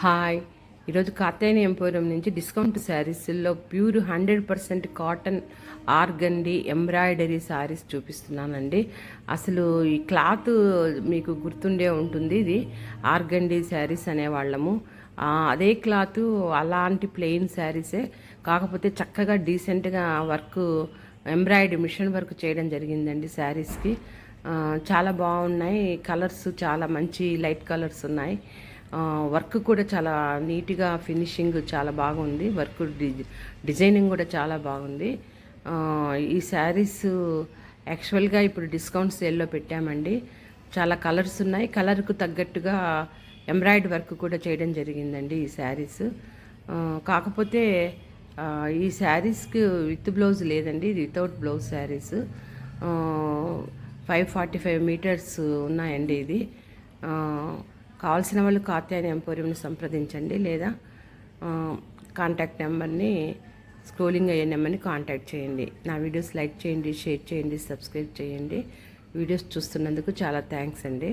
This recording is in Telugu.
హాయ్. ఈరోజు కాత్యాయని ఎంపోరియం నుంచి డిస్కౌంట్ శారీస్లో pure hundred percent cotton organdy embroidery saris చూపిస్తున్నానండి. అసలు ఈ క్లాత్ మీకు గుర్తుండే ఉంటుంది ఇది ఆర్గండి శారీస్ అనేవాళ్ళము. అదే క్లాత్ అలాంటి ప్లెయిన్ శారీసే. కాకపోతే చక్కగా డీసెంట్గా వర్క్ ఎంబ్రాయిడరీ మిషన్ వర్క్ చేయడం జరిగిందండి శారీస్కి. చాలా బాగున్నాయి. కలర్స్ చాలా మంచి లైట్ కలర్స్ ఉన్నాయి. వర్క్ కూడా చాలా నీట్గా ఫినిషింగ్ చాలా బాగుంది. వర్క్ డి- డిజైనింగ్ కూడా చాలా బాగుంది. ఈ శారీస్ యాక్చువల్గా ఇప్పుడు డిస్కౌంట్ సేల్లో పెట్టామండి. చాలా కలర్స్ ఉన్నాయి. కలర్కు తగ్గట్టుగా ఎంబ్రాయిడ్ వర్క్ కూడా చేయడం జరిగిందండి ఈ శారీస్. కాకపోతే ఈ శారీస్కి విత్ బ్లౌజ్ లేదండి. ఇది without blouse saris. Five forty five metres ఉన్నాయండి ఇది. కావాల్సిన వాళ్ళు కాత్యాయని ఎంపోరియంని సంప్రదించండి లేదా కాంటాక్ట్ నెంబర్ని స్క్రోలింగ్ అయ్యే నెంబర్ని కాంటాక్ట్ చేయండి. నా వీడియోస్ లైక్ చేయండి షేర్ చేయండి సబ్స్క్రైబ్ చేయండి. వీడియోస్ చూస్తున్నందుకు చాలా థ్యాంక్స్ అండి.